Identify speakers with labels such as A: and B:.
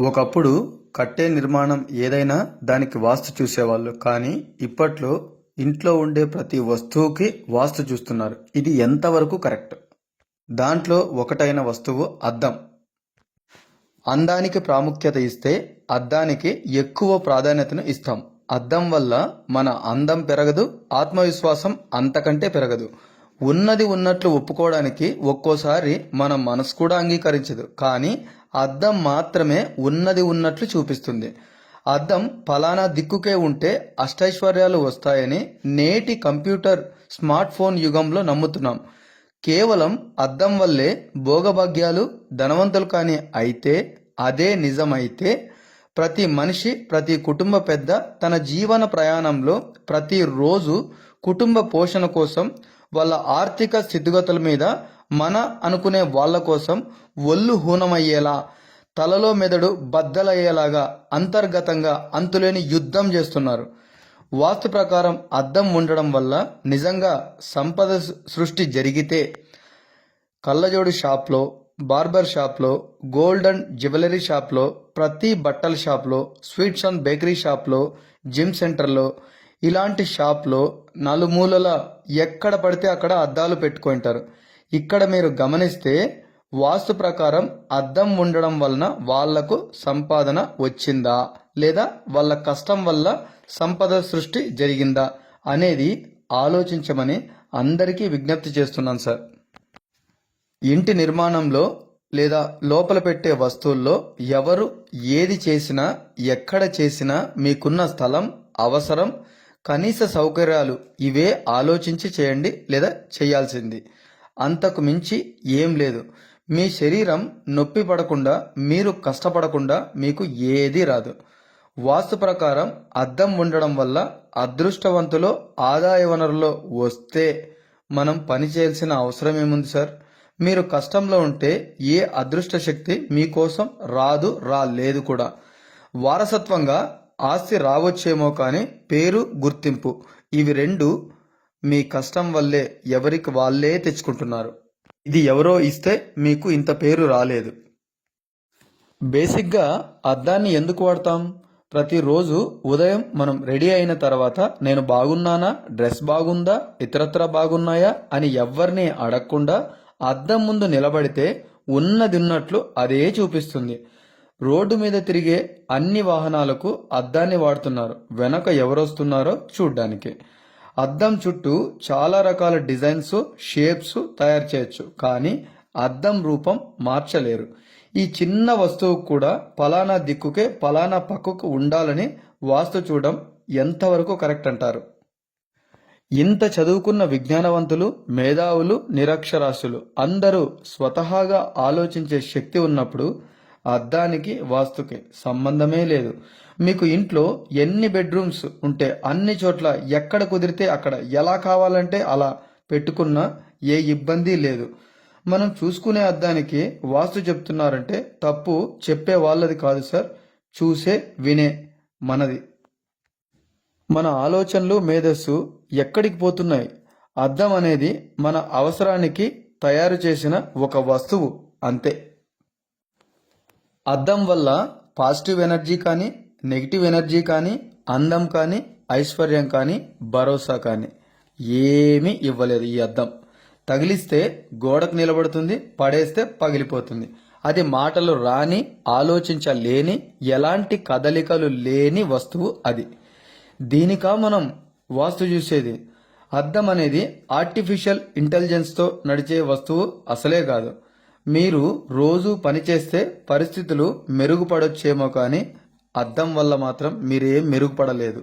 A: ఒకప్పుడు కట్టే నిర్మాణం ఏదైనా దానికి వాస్తు చూసేవాళ్ళు. కానీ ఇప్పట్లో ఇంట్లో ఉండే ప్రతి వస్తువుకి వాస్తు చూస్తున్నారు. ఇది ఎంతవరకు కరెక్ట్? దాంట్లో ఒకటైన వస్తువు అద్దం. అందానికి ప్రాముఖ్యత ఇస్తే అద్దానికి ఎక్కువ ప్రాధాన్యతను ఇస్తాం. అద్దం వల్ల మన అందం పెరగదు ఆత్మవిశ్వాసం అంతకంటే పెరగదు. ఉన్నది ఉన్నట్లు ఒప్పుకోవడానికి ఒక్కోసారి మన మనసు కూడా అంగీకరించదు. కానీ అద్దం మాత్రమే ఉన్నది ఉన్నట్లు చూపిస్తుంది. అద్దం ఫలానా దిక్కుకే ఉంటే అష్టైశ్వర్యాలు వస్తాయని నేటి కంప్యూటర్ స్మార్ట్ ఫోన్ యుగంలో నమ్ముతున్నాం. కేవలం అద్దం వల్లే భోగభాగ్యాలు ధనవంతులు కానీ అయితే అదే నిజమైతే ప్రతి మనిషి ప్రతి కుటుంబ పెద్ద తన జీవన ప్రయాణంలో ప్రతిరోజు కుటుంబ పోషణ కోసం వాళ్ళ ఆర్థిక స్థితిగతుల మీద మన అనుకునే వాళ్ళ కోసం ఒళ్ళు హూనమయ్యేలా తలలో మెదడు బద్దలయ్యేలాగా అంతర్గతంగా అంతులేని యుద్ధం చేస్తున్నారు. వాస్తు ప్రకారం అద్దం ఉండడం వల్ల నిజంగా సంపద సృష్టి జరిగితే కళ్ళజోడు షాప్లో బార్బర్ షాప్లో గోల్డ్ అండ్ జ్యువెలరీ షాప్లో ప్రతి బట్టల షాప్లో స్వీట్స్ అండ్ బేకరీ షాప్లో జిమ్ సెంటర్లో ఇలాంటి షాప్లో నలుమూలల ఎక్కడ పడితే అక్కడ అద్దాలు పెట్టుకుంటారు. ఇక్కడ మీరు గమనిస్తే వాస్తు ప్రకారం అద్దం ఉండడం వలన వాళ్ళకు సంపాదన వచ్చిందా? లేదా వాళ్ళ కష్టం వల్ల సంపద సృష్టి జరిగిందా? అనేది ఆలోచించమని అందరికీ విజ్ఞప్తి చేస్తున్నాను సార్. ఇంటి నిర్మాణంలో లేదా లోపల పెట్టే వస్తువుల్లో ఎవరు ఏది చేసినా ఎక్కడ చేసినా మీకున్న స్థలం అవసరం కనీస సౌకర్యాలు ఇవే ఆలోచించి చేయండి లేదా చేయాల్సింది. అంతకు మించి ఏం లేదు. మీ శరీరం నొప్పి పడకుండా మీరు కష్టపడకుండా మీకు ఏదీ రాదు. వాస్తు ప్రకారం అద్దం ఉండడం వల్ల అదృష్టవంతులో ఆదాయ వనరులో వస్తే మనం పని చేయాల్సిన అవసరం ఏముంది సార్? మీరు కష్టంలో ఉంటే ఏ అదృష్ట శక్తి మీకోసం రాదు రాలేదు కూడా. వారసత్వంగా ఆస్తి రావచ్చేమో కానీ పేరు గుర్తింపు. ఇవి రెండు మీ కష్టం వల్లే ఎవరికి వాళ్ళే తెచ్చుకుంటున్నారు. ఇది ఎవరో ఇస్తే మీకు ఇంత పేరు రాలేదు. బేసిక్గా అద్దాన్ని ఎందుకు వాడతాం? ప్రతిరోజు ఉదయం మనం రెడీ అయిన తర్వాత నేను బాగున్నానా? డ్రెస్ బాగుందా? ఇతరత్ర బాగున్నాయా? అని ఎవరిని అడగకుండా అద్దం ముందు నిలబడితే ఉన్నది ఉన్నట్లు అదే చూపిస్తుంది. రోడ్డు మీద తిరిగే అన్ని వాహనాలకు అద్దాన్ని వాడుతున్నారు. వెనక ఎవరొస్తున్నారో చూడ్డానికి. అద్దం చుట్టూ చాలా రకాల డిజైన్స్ షేప్స్ తయారు చేయొచ్చు. కానీ అద్దం రూపం మార్చలేరు. ఈ చిన్న వస్తువు కూడా పలానా దిక్కుకే పలానా పక్కకు ఉండాలని వాస్తు చూడడం ఎంతవరకు కరెక్ట్ అంటారు? ఇంత చదువుకున్న విజ్ఞానవంతులు మేధావులు నిరక్షరాస్యులు అందరూ స్వతహాగా ఆలోచించే శక్తి ఉన్నప్పుడు అద్దానికి వాస్తుకి సంబంధమే లేదు. మీకు ఇంట్లో ఎన్ని బెడ్రూమ్స్ ఉంటే అన్ని చోట్ల ఎక్కడ కుదిరితే అక్కడ ఎలా కావాలంటే అలా పెట్టుకున్నా ఏ ఇబ్బంది లేదు. మనం చూసుకునే అద్దానికి వాస్తు చెప్తున్నారంటే తప్పు చెప్పే వాళ్ళది కాదు సార్. చూసే వినే మనది. మన ఆలోచనలు మేధస్సు ఎక్కడికి పోతున్నాయి? అద్దం అనేది మన అవసరానికి తయారు చేసిన ఒక వస్తువు అంతే. అద్దం వల్ల పాజిటివ్ ఎనర్జీ కానీ నెగిటివ్ ఎనర్జీ కానీ అందం కానీ ఐశ్వర్యం కానీ భరోసా కానీ ఏమీ ఇవ్వలేదు ఈ అద్దం. తగిలిస్తే గోడకు నిలబడుతుంది పడేస్తే పగిలిపోతుంది. అది మాటలు రాని ఆలోచించలేని ఎలాంటి కదలికలు లేని వస్తువు అది. దీనికా మనం వాస్తు చూసేది అద్దం అనేది ఆర్టిఫిషియల్ ఇంటెలిజెన్స్తో నడిచే వస్తువు అసలే కాదు. మీరు రోజు పనిచేస్తే పరిస్థితులు మెరుగుపడొచ్చేమో కానీ అద్దం వల్ల మాత్రం మీరేం మెరుగుపడలేదు.